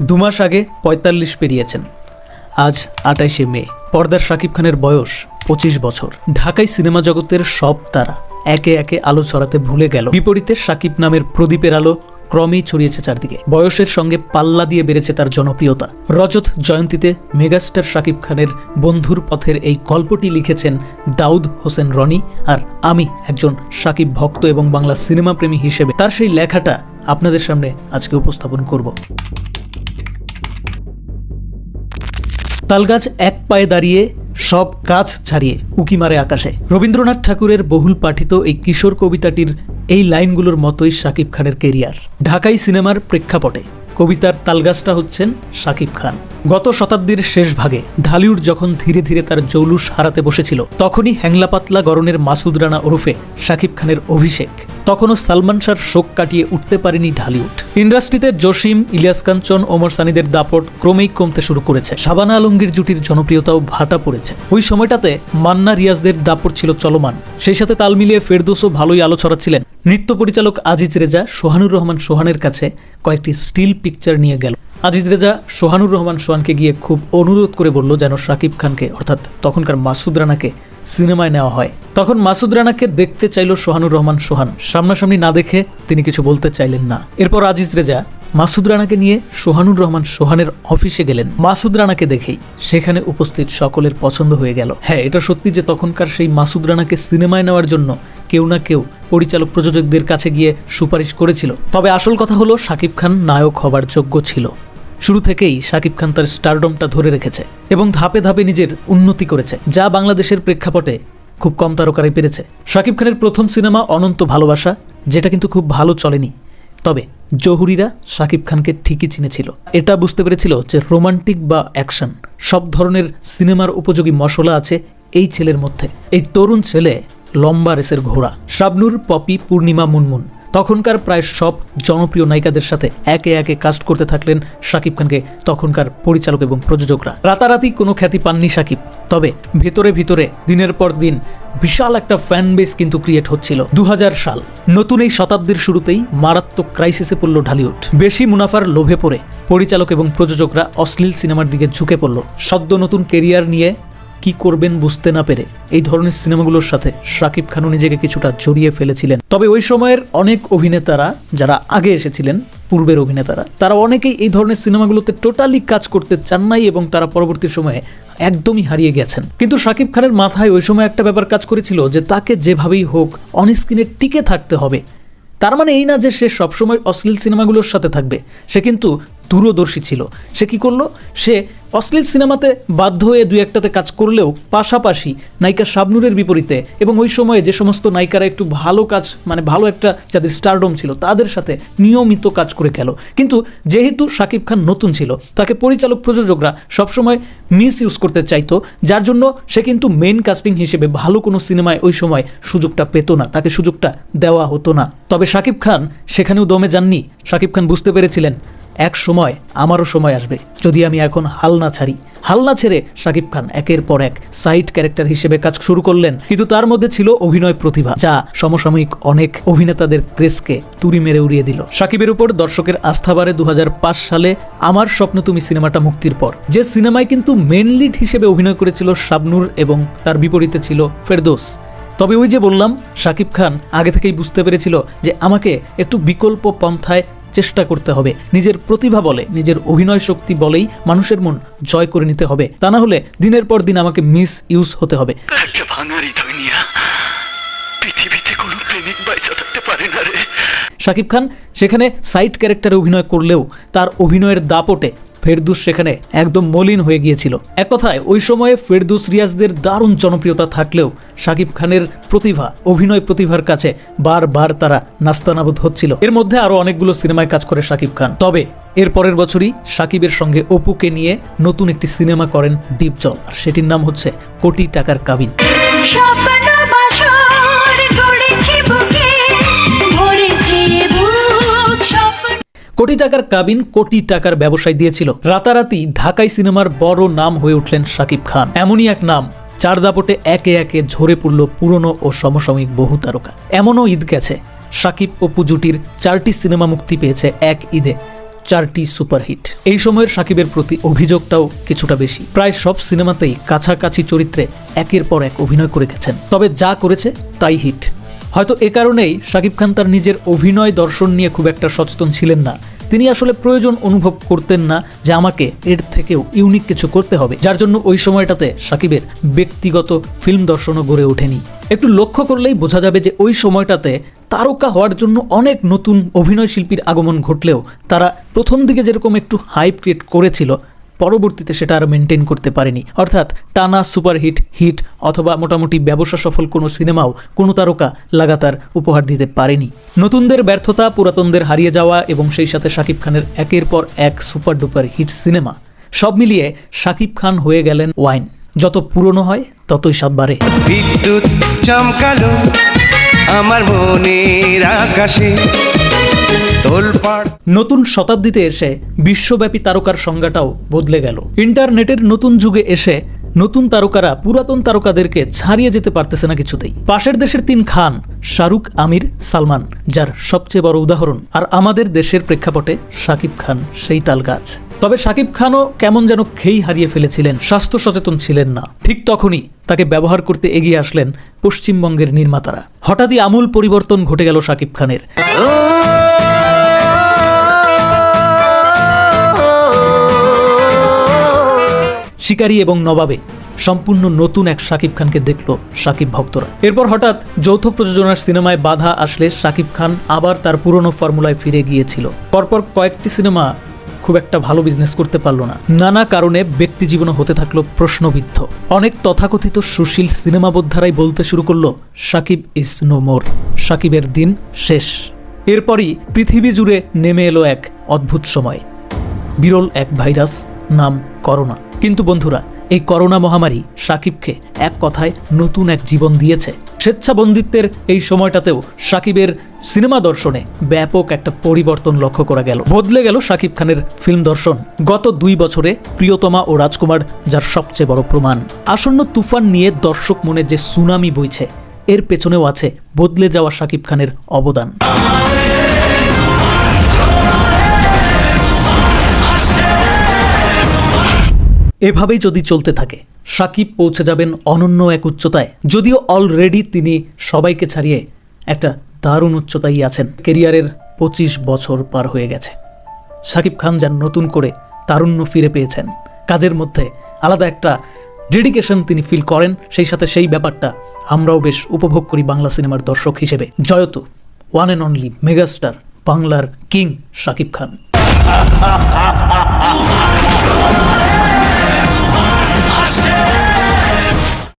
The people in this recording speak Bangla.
দু মাস আগে পঁয়তাল্লিশ পেরিয়েছেন। আজ আটাইশে মে, পর্দার শাকিব খানের বয়স পঁচিশ বছর। ঢাকায় সিনেমা জগতের সব তারা একে একে আলো ছড়াতে ভুলে গেল। বিপরীতে শাকিব নামের প্রদীপের আলো ক্রমেই ছড়িয়েছে চারদিকে। বয়সের সঙ্গে পাল্লা দিয়ে বেড়েছে তার জনপ্রিয়তা। রজত জয়ন্তীতে মেগাস্টার শাকিব খানের বন্ধুর পথের এই গল্পটি লিখেছেন দাউদ হোসেন রনি আর আমি একজন শাকিব ভক্ত এবং বাংলা সিনেমা প্রেমী হিসেবে। তার সেই লেখাটা আপনাদের সামনে আজকে উপস্থাপন করব। তালগাছ এক পায়ে দাঁড়িয়ে সব কাজ ছাড়িয়ে উকি মারে আকাশে। রবীন্দ্রনাথ ঠাকুরের বহুল পাঠিত এই কিশোর কবিতাটির এই লাইনগুলোর মতোই শাকিব খানের কেরিয়ার। ঢাকাই সিনেমার প্রেক্ষাপটে কবিতার তালগাছটা হচ্ছেন শাকিব খান। গত শতাব্দীর শেষ ভাগে ঢালিউড যখন ধীরে ধীরে তার জৌলুস হারাতে বসেছিল, তখনই হ্যাংলা পাতলা গরনের মাসুদ রানা ওরফে শাকিব খানের অভিষেক। তখনও সালমান শাহর শোক কাটিয়ে উঠতে পারেনি ঢালিউড। ইন্ডাস্ট্রিতে জসিম, ইলিয়াস কাঞ্চন, ওমর সানিদের দাপট ক্রমেই কমতে শুরু করেছে। সাবানা আলমগীর জুটির জনপ্রিয়তাও ভাটা পড়েছে। ওই সময়টাতে মান্না রিয়াজদের দাপট ছিল চলমান। সেই সাথে তাল মিলিয়ে ফেরদোসও ভালোই আলো ছড়াচ্ছিলেন নৃত্য পরিচালক আজিজ রেজা, সোহানুর রহমান সোহানের কাছে কয়েকটি স্টিল পিকচার নিয়ে গেল। আজিজ রেজা সোহানুর রহমান সোহানকে গিয়ে খুব অনুরোধ করে বলল যেন শাকিব খানকে, অর্থাৎ তখনকার মাসুদ রানাকে সিনেমায় নেওয়া হয়। তখন মাসুদ রানাকে দেখতে চাইল সোহানুর রহমান সোহান। সামনাসামনি না দেখে তিনি কিছু বলতে চাইলেন না। এরপর আজিজ রেজা মাসুদ রানাকে নিয়ে সোহানুর রহমান সোহানের অফিসে গেলেন। মাসুদ রানাকে দেখেই সেখানে উপস্থিত সকলের পছন্দ হয়ে গেল। হ্যাঁ এটা সত্যি যে তখনকার সেই মাসুদ রানাকে সিনেমায় নেওয়ার জন্য কেউ না কেউ পরিচালক প্রযোজকদের কাছে গিয়ে সুপারিশ করেছিল। তবে আসল কথা হলো, শাকিব খান নায়ক হবার যোগ্য ছিল। শুরু থেকেই শাকিব খান তার স্টারডমটা ধরে রেখেছে এবং ধাপে ধাপে নিজের উন্নতি করেছে, যা বাংলাদেশের প্রেক্ষাপটে খুব কম তারকারাই পেরেছে। শাকিব খানের প্রথম সিনেমা অনন্ত ভালোবাসা, যেটা কিন্তু খুব ভালো চলেনি। তবে জহুরিরা শাকিব খানকে ঠিকই চিনেছিল। এটা বুঝতে পেরেছিল যে রোমান্টিক বা অ্যাকশন, সব ধরনের সিনেমার উপযোগী মশলা আছে এই ছেলের মধ্যে। এই তরুণ ছেলে লম্বা রেসের ঘোড়া। শাবনুর, পপি, পূর্ণিমা, মুনমুন। তখনকার প্রায় সব জনপ্রিয় নায়িকাদের সাথে একে একে কাস্ট করতে থাকলেন শাকিব খানকে তখনকার পরিচালক এবং প্রযোজকরা। রাতারাতি কোনো খ্যাতি পাননি শাকিব, তবে ভেতরে ভিতরে দিনের পর দিন বিশাল একটা ফ্যান বেস কিন্তু ক্রিয়েট হচ্ছিল দু হাজার সাল। নতুন এই শতাব্দীর শুরুতেই মারাত্মক ক্রাইসিসে পড়ল ঢালিউড। বেশি মুনাফার লোভে পড়ে পরিচালক এবং প্রযোজকরা অশ্লীল সিনেমার দিকে ঝুঁকে পড়ল। সদ্য নতুন কেরিয়ার নিয়ে কি করবেন বুঝতে না পেরে এই ধরনের সিনেমাগুলোর সাথে শাকিব খানও নিজেকে কিছুটা জড়িয়ে ফেলেছিলেন। তবে ওই সময়ের অনেক অভিনেতারা, যারা আগে এসেছিলেন, পূর্বের অভিনেতারা, তারা অনেকেই এই ধরনের সিনেমাগুলোতে টোটালি কাজ করতে চান নাই এবং তারা পরবর্তী সময়ে একদমই হারিয়ে গেছেন। কিন্তু শাকিব খানের মাথায় ওই সময় একটা ব্যাপার কাজ করেছিল যে তাকে যেভাবেই হোক অন স্ক্রিনে টিকে থাকতে হবে। তার মানে এই না যে সে সবসময় অশ্লীল সিনেমাগুলোর সাথে থাকবে, সে কিন্তু দূরদর্শী ছিল। সে কি করল? সে অশ্লীল সিনেমাতে বাধ্য হয়ে দুই একটাতে কাজ করলেও পাশাপাশি নায়িকা শাবনুরের বিপরীতে এবং ওই সময়ে যে সমস্ত নায়িকারা একটু ভালো কাজ মানে ভালো একটা যাদের স্টারডম ছিল, তাদের সাথে নিয়মিত কাজ করে গেল কিন্তু যেহেতু শাকিব খান নতুন ছিল, তাকে পরিচালক প্রযোজকরা সবসময় মিস ইউজ করতে চাইতো, যার জন্য সে কিন্তু মেন কাস্টিং হিসেবে ভালো কোনো সিনেমায় ওই সময় সুযোগটা পেত না, তাকে সুযোগটা দেওয়া হতো না। তবে শাকিব খান সেখানেও দমে যাননি। শাকিব খান বুঝতে পেরেছিলেন এক সময় আমারও সময় আসবে, যদি আমি এখন হাল না ছাড়ি। হাল না ছেড়ে শাকিব খান একের পর এক সাইড ক্যারেক্টার হিসেবে কাজ শুরু করলেন, কিন্তু তার মধ্যে ছিল অভিনয় প্রতিভা, যা সমসাময়িক অনেক অভিনেতাদের ক্রেসকে তুড়ি মেরে উড়িয়ে দিল। শাকিবের উপর দর্শকের আস্থা বাড়ে দু সালে আমার স্বপ্ন তুমি সিনেমাটা মুক্তির পর। যে সিনেমায় কিন্তু মেন লিড হিসেবে অভিনয় করেছিল শাবনুর এবং তার বিপরীতে ছিল ফেরদোস। তবে ওই যে বললাম শাকিব খান আগে থেকেই বুঝতে পেরেছিল যে আমাকে একটু বিকল্প পন্থায় চেষ্টা করতে হবে। নিজের প্রতিভা বলে নিজের অভিনয় শক্তি বলেই মানুষের মন জয় করে নিতে হবে। তা না হলে দিনের পর দিন আমাকে মিস ইউজ হতে হবে। একটা ভাঙা হৃদয় নিয়া পৃথিবীতে কোনো প্রেমিক বাইচা থাকতে পারে না রে। শাকিব খান সেখানে সাইড ক্যারেক্টারে অভিনয় করলেও তার অভিনয়ের দাপটে ফেরদুস সেখানে একদম মলিন হয়ে গিয়েছিল। এক কথায়, ওই সময়ে ফেরদুস রিয়াজদের দারুণ জনপ্রিয়তা থাকলেও শাকিব খানের প্রতিভা, অভিনয় প্রতিভার কাছে বারবার তারা নাস্তানাবুদ হচ্ছিল। এর মধ্যে আরও অনেকগুলো সিনেমায় কাজ করে শাকিব খান। তবে, এর পরের বছরই শাকিবের সঙ্গে অপুকে নিয়ে নতুন একটি সিনেমা করেন দীপজল। আর সেটির নাম হচ্ছে কোটি টাকার কাবিন। কোটি টাকার কাবিন কোটি টাকার ব্যবসায় দিয়েছিল। রাতারাতি ঢাকাই সিনেমার বড় নাম হয়ে উঠলেন শাকিব খান। এমনই এক নাম, চার দাপটে একে একে ঝরে পড়ল পুরনো ও সমসাময়িক বহু তারকা। এমনও ঈদ গেছে। শাকিব ও পুজুটির চারটি সিনেমা মুক্তি পেয়েছে এক ঈদে, চারটি সুপারহিট। এই সময়ের সাকিবের প্রতি অভিযোগটাও কিছুটা বেশি। প্রায় সব সিনেমাতেই কাছাকাছি চরিত্রে একের পর এক অভিনয় করে গেছেন। তবে যা করেছে তাই হিট। হয়তো এ কারণেই শাকিব খান তার নিজের অভিনয় দর্শন নিয়ে খুব একটা সচেতন ছিলেন না। তিনি আসলে প্রয়োজন অনুভব করতেন না যে আমাকে এর থেকেও ইউনিক কিছু করতে হবে, যার জন্য ওই সময়টাতে সাকিবের ব্যক্তিগত ফিল্ম দর্শনও গড়ে ওঠেনি। একটু লক্ষ্য করলেই বোঝা যাবে যে ওই সময়টাতে তারকা হওয়ার জন্য অনেক নতুন অভিনয় শিল্পীর আগমন ঘটলেও তারা প্রথম দিকে যেরকম একটু হাইপ ক্রিয়েট করেছিল পরবর্তীতে সেটা আর মেনটেন করতে পারেনি। অর্থাৎ টানা সুপারহিট, হিট অথবা মোটামুটি ব্যবসা সফল কোনো সিনেমাও কোনো তারকা লাগাতার উপহার দিতে পারেনি। নতুনদের ব্যর্থতা, পুরাতনদের হারিয়ে যাওয়া এবং সেই সাথে শাকিব খানের একের পর এক সুপার ডুপার হিট সিনেমা, সব মিলিয়ে শাকিব খান হয়ে গেলেন ওয়াইন। যত পুরনো হয়, ততই স্বাদ বাড়ে। বিদ্যুৎ চমকালো, আমার মনের আকাশে। নতুন শতাব্দীতে এসে বিশ্বব্যাপী তারকার সংজ্ঞাটাও বদলে গেল। ইন্টারনেটের নতুন যুগে এসে নতুন তারকারা পুরাতন তারকাদেরকে ছাড়িয়ে যেতে পারতেছে না কিছুতেই। পাশের দেশের তিন খান শাহরুখ আমির সালমান যার সবচেয়ে বড় উদাহরণ আর আমাদের দেশের প্রেক্ষাপটে শাকিব খান সেই তাল গাছ। তবে শাকিব খানও কেমন যেন খেই হারিয়ে ফেলেছিলেন স্বাস্থ্য সচেতন ছিলেন না। ঠিক তখনই তাকে ব্যবহার করতে এগিয়ে আসলেন পশ্চিমবঙ্গের নির্মাতারা। হঠাৎই আমূল পরিবর্তন ঘটে গেল শাকিব খানের। শিকারী এবং নবাবে সম্পূর্ণ নতুন এক শাকিব খানকে দেখল শাকিব ভক্তরা। এরপর হঠাৎ যৌথ প্রযোজনার সিনেমায় বাধা আসলে শাকিব খান আবার তার পুরনো ফর্মুলায় ফিরে গিয়েছিল। পরপর কয়েকটি সিনেমা খুব একটা ভালো বিজনেস করতে পারল না। নানা কারণে ব্যক্তি জীবনে হতে থাকল প্রশ্নবিদ্ধ। অনেক তথাকথিত সুশীল সিনেমা বোদ্ধারাই বলতে শুরু করল শাকিব ইজ নো মোর শাকিবের দিন শেষ। এরপরই পৃথিবী জুড়ে নেমে এলো এক অদ্ভুত সময়। বিরল এক ভাইরাস নাম করোনা। কিন্তু বন্ধুরা, এই করোনা মহামারী সাকিবকে এক কথায় নতুন এক জীবন দিয়েছে। স্বেচ্ছাবন্দিত্বের এই সময়টাতেও সাকিবের সিনেমা দর্শনে ব্যাপক একটা পরিবর্তন লক্ষ্য করা গেল। বদলে গেল সাকিব খানের ফিল্ম দর্শন। গত দুই বছরে প্রিয়তমা ও রাজকুমার, যার সবচেয়ে বড় প্রমাণ। আসন্ন তুফান নিয়ে দর্শক মনে যে সুনামি বইছে, এর পেছনেও আছে বদলে যাওয়া সাকিব খানের অবদান। এভাবেই যদি চলতে থাকে, সাকিব পৌঁছে যাবেন অনন্য এক উচ্চতায়। যদিও অলরেডি তিনি সবাইকে ছাড়িয়ে একটা দারুণ উচ্চতায় আছেন। কেরিয়ারের পঁচিশ বছর পার হয়ে গেছে। সাকিব খান যেন নতুন করে তারুণ্য ফিরে পেয়েছেন। কাজের মধ্যে আলাদা একটা ডেডিকেশন তিনি ফিল করেন, সেই সাথে সেই ব্যাপারটা আমরাও বেশ উপভোগ করি বাংলা সিনেমার দর্শক হিসেবে। জয়ত ওয়ান অ্যান্ড অনলি মেগাস্টার বাংলার কিং সাকিব খান।